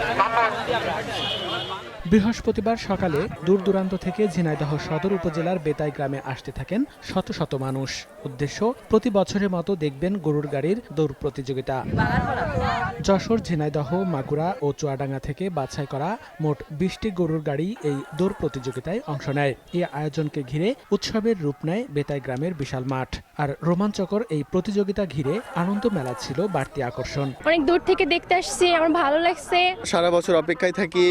Apa? বৃহস্পতিবার সকালে দূর দূরান্ত থেকে ঝিনাইদহ সদর উপজেলার বেতাই গ্রামে আসতে থাকেন শত শত মানুষ। উদ্দেশ্য প্রতি বছরের মতো দেখবেন গরুর গাড়ির দৌড় প্রতিযোগিতা। যশোর ঝিনাইদহ মাগুরা ও চুয়াডাঙ্গা থেকে বাছাই করা মোট বিশটি গরুর গাড়ি এই দৌড় প্রতিযোগিতায় অংশ নেয়। এই আয়োজনকে ঘিরে উৎসবের রূপ নেয় বেতাই গ্রামের বিশাল মাঠ। আর রোমাঞ্চকর এই প্রতিযোগিতা ঘিরে আনন্দ মেলা ছিল বাড়তি আকর্ষণ। অনেক দূর থেকে দেখতে আসছি আমার ভালো লাগছে। সারা বছর অপেক্ষায় থাকি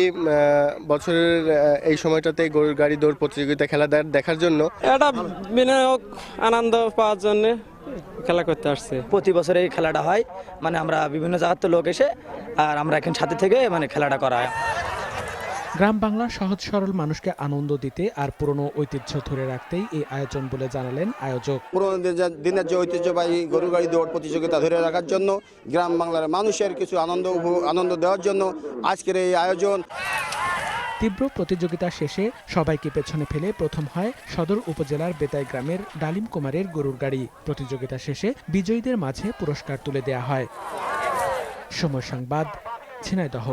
বছরের এই সময়টাতে গরুর গাড়ি দৌড় প্রতিযোগিতা খেলা দেখার জন্য? এটা বিনিয়োগ আনন্দ পাওয়ার জন্য খেলা করতে আসছে। প্রতি বছর এই খেলাটা হয় মানে আমরা বিভিন্ন জায়গার লোক এসে আর আমরা এখন সাথে থেকে মানে খেলাটা করা হয়। গ্রাম বাংলার সহজ সরল মানুষকে আনন্দ দিতে আর পুরনো ঐতিহ্য ধরে রাখতেই এই আয়োজন বলে জানালেন আয়োজক। পুরনো দিনের- দিনের যে ঐতিহ্যবাহী গরু গাড়ি দৌড় প্রতিযোগিতা ধরে রাখার জন্য গ্রাম বাংলার মানুষের কিছু আনন্দ উপভোগ- আনন্দ দেওয়ার জন্য আজকের এই আয়োজন। তীব্র প্রতিযোগিতা শেষে সবাইকে পেছনে ফেলে প্রথম হয় সদর উপজেলার বেতাই গ্রামের ডালিম কুমারের গরুর গাড়ি। প্রতিযোগিতা শেষে বিজয়ীদের মাঝে পুরস্কার তুলে দেয়া হয়। সময় সংবাদ, ঝিনাইদহ।